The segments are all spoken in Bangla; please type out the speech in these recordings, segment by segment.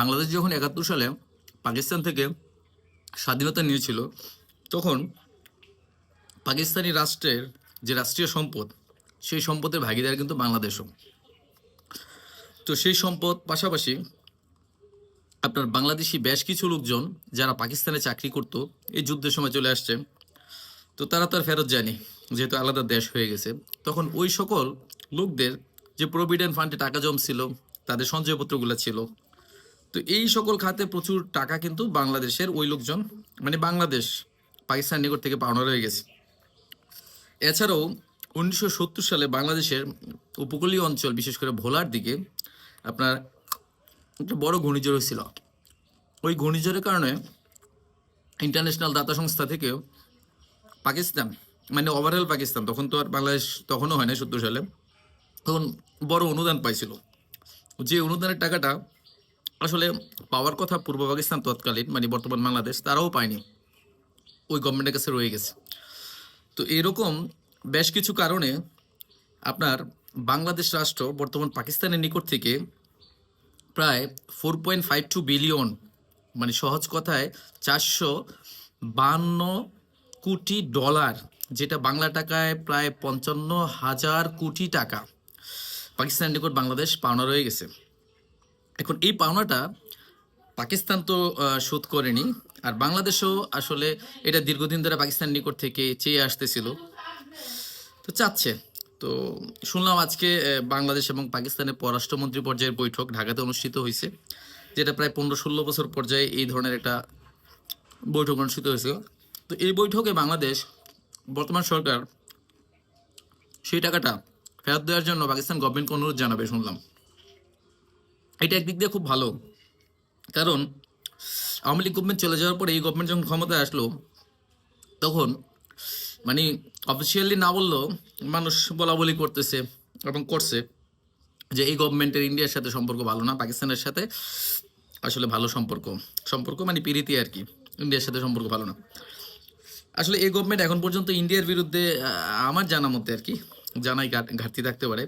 বাংলাদেশ যখন একাত্তর সালে পাকিস্তান থেকে স্বাধীনতা নিয়েছিল, তখন পাকিস্তানি রাষ্ট্রের যে রাষ্ট্রীয় সম্পদ, সেই সম্পদের ভাগিদার কিন্তু বাংলাদেশও। তো সেই সম্পদ পাশাপাশি আপনার বাংলাদেশি বেশ কিছু লোকজন যারা পাকিস্তানে চাকরি করত, এই যুদ্ধের সময় চলে আসছে। তো তারা তো আর ফেরত যায়নি, যেহেতু আলাদা দেশ হয়ে গেছে। তখন ওই সকল লোকদের যে প্রভিডেন্ট ফান্ডে টাকা জমছিল, তাদের সঞ্চয়পত্রগুলো ছিল তো এই সকল খাতে প্রচুর টাকা কিন্তু বাংলাদেশের ওই লোকজন মানে বাংলাদেশ, পাকিস্তান নিকট থেকে পাওনা রয়ে গেছে। এছাড়াও উনিশশো সত্তর সালে বাংলাদেশের উপকূলীয় অঞ্চল, বিশেষ করে ভোলার দিকে, আপনার একটা বড় ঘূর্ণিঝড় হয়েছিল। ওই ঘূর্ণিঝড়ের কারণে ইন্টারন্যাশনাল দাতা সংস্থা থেকেও পাকিস্তান মানে ওভারঅল পাকিস্তান, তখন তো আর বাংলাদেশ তখনও হয় না সত্তর সালে, তখন বড় অনুদান পাইছিল। যে অনুদানের টাকাটা আসলে পাওয়ার কথা পূর্ব পাকিস্তান তৎকালীন মানে বর্তমান বাংলাদেশ, তারাও পায়নি। ওই গভর্নমেন্টের কাছে রয়ে গেছে। তো এরকম বেশ কিছু কারণে আপনার বাংলাদেশ রাষ্ট্র বর্তমান পাকিস্তানের নিকট থেকে প্রায় four point five two billion মানে সহজ কথায় চারশো বান্ন কোটি ডলার, যেটা বাংলা টাকায় প্রায় পঞ্চান্ন হাজার কোটি টাকা পাকিস্তানের নিকট বাংলাদেশ পাওনা রয়ে গেছে। এখন এই পাওনাটা পাকিস্তান তো শোধ করেনি, আর বাংলাদেশও আসলে এটা দীর্ঘদিন ধরে পাকিস্তানের নিকট থেকে চেয়ে আসতেছিল। তো চাচ্ছে। তো শুনলাম আজকে বাংলাদেশ এবং পাকিস্তানের পররাষ্ট্রমন্ত্রী পর্যায়ের বৈঠক ঢাকাতে অনুষ্ঠিত হয়েছে, যেটা প্রায় পনেরো ষোলো বছর পর্যায়ে এই ধরনের একটা বৈঠক অনুষ্ঠিত হয়েছিল। তো এই বৈঠকে বাংলাদেশ, বর্তমান সরকার সেই টাকাটা ফেরত দেওয়ার জন্য পাকিস্তান গভর্নমেন্টকে অনুরোধ জানাবে, শুনলাম। এটা একদিক দিয়ে খুব ভালো। কারণ আওয়ামী লীগ গভর্নমেন্ট চলে যাওয়ার পরে এই গভর্নমেন্ট যখন ক্ষমতায় আসলো, তখন মানে অফিসিয়ালি না বললেও মানুষ বলা বলি করতেছে এবং করছে যে এই গভর্নমেন্টের ইন্ডিয়ার সাথে সম্পর্ক ভালো না, পাকিস্তানের সাথে আসলে ভালো সম্পর্ক। সম্পর্ক মানে পিরিতি আর কি ইন্ডিয়ার সাথে সম্পর্ক ভালো না। আসলে এই গভর্নমেন্ট এখন পর্যন্ত ইন্ডিয়ার বিরুদ্ধে আমার জানা মতে আর কি, জানাই ঘাট- ঘাটতি থাকতে পারে।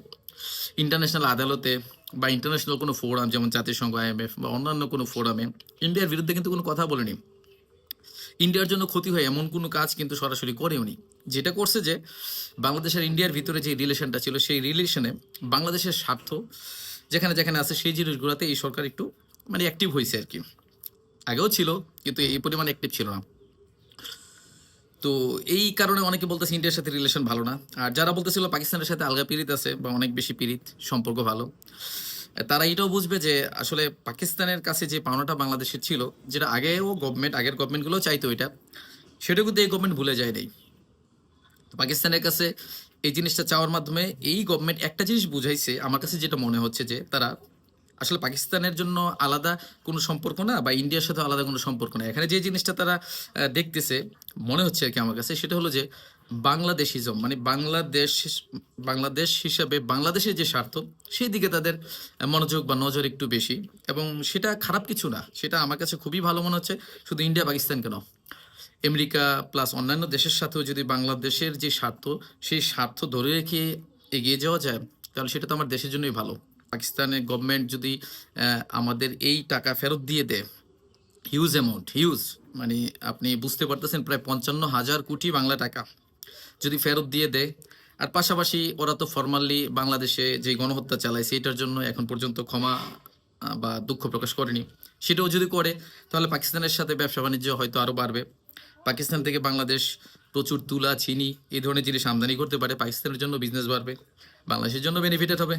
ইন্টারন্যাশনাল আদালতে বা ইন্টারন্যাশনাল কোনো ফোরাম যেমন জাতিসংঘ আইএমএফ বা অন্যান্য কোনো ফোরামে ইন্ডিয়ার বিরুদ্ধে কিন্তু কোনো কথা বলেনি। ইন্ডিয়ার জন্য ক্ষতি হয় এমন কোনো কাজ কিন্তু সরাসরি করেওনি যেটা করছে যে বাংলাদেশের ইন্ডিয়ার ভিতরে যে রিলেশনটা ছিল, সেই রিলেশনে বাংলাদেশের স্বার্থ, যেখানে যেখানে আছে, সেই জিনিসগুলোতে এই সরকার একটু মানে অ্যাক্টিভ হয়েছে আর কি। আগেও ছিল, কিন্তু এই পরিমাণে অ্যাক্টিভ ছিল না। তো এই কারণে অনেকে বলতেছে ইন্ডিয়ার সাথে রিলেশন ভালো না। আর যারা বলতেছিল পাকিস্তানের সাথে আলগা পিরিত আছে বা অনেক বেশি পিরিত সম্পর্ক ভালো। তারা এটাও বুঝবে যে আসলে পাকিস্তানের কাছে যে পাওনাটা বাংলাদেশের ছিল, যেটা আগেও গভর্নমেন্ট আগের গভর্নমেন্টগুলো চাইতো এটা, সেটা কিন্তু এই গভর্নমেন্ট ভুলে যায় নাই। পাকিস্তানের কাছে এই জিনিসটা চাওয়ার মাধ্যমে এই গভর্নমেন্ট একটা জিনিস বুঝাইছে, আমার কাছে যেটা মনে হচ্ছে যে তারা আসলে পাকিস্তানের জন্য আলাদা কোনো সম্পর্ক না বা ইন্ডিয়ার সাথে আলাদা কোনো সম্পর্ক না। এখানে যে জিনিসটা তারা দেখতেছে, মনে হচ্ছে আর কি আমার কাছে, সেটা হলো যে বাংলাদেশিজম মানে বাংলাদেশ বাংলাদেশ হিসাবে বাংলাদেশের যে স্বার্থ, সেই দিকে তাদের মনোযোগ বা নজর একটু বেশি। এবং সেটা খারাপ কিছু না, সেটা আমার কাছে খুবই ভালো মনে হচ্ছে, শুধু ইন্ডিয়া পাকিস্তান কেন আমেরিকা প্লাস অন্যান্য দেশের সাথেও যদি বাংলাদেশের যে স্বার্থ, সেই স্বার্থ ধরে রেখে এগিয়ে যাওয়া যায়, তাহলে সেটা তো আমার দেশের জন্যই ভালো। পাকিস্তানের গভর্নমেন্ট যদি আমাদের এই টাকা ফেরত দিয়ে দেয় হিউজ অ্যামাউন্ট হিউজ মানে আপনি বুঝতে পারতেছেন প্রায় পঞ্চান্ন হাজার কোটি বাংলা টাকা যদি ফেরত দিয়ে দেয়। আর পাশাপাশি ওরা তো ফর্মালি বাংলাদেশে যে গণহত্যা চালায় এটার জন্য এখন পর্যন্ত ক্ষমা বা দুঃখ প্রকাশ করেনি। সেটাও যদি করে, তাহলে পাকিস্তানের সাথে ব্যবসা বাণিজ্য হয়তো আরও বাড়বে। পাকিস্তান থেকে বাংলাদেশ প্রচুর তুলা, চিনি, এই ধরনের জিনিস আমদানি করতে পারে। পাকিস্তানের জন্য বিজনেস বাড়বে, বাংলাদেশের জন্য বেনিফিটেড হবে।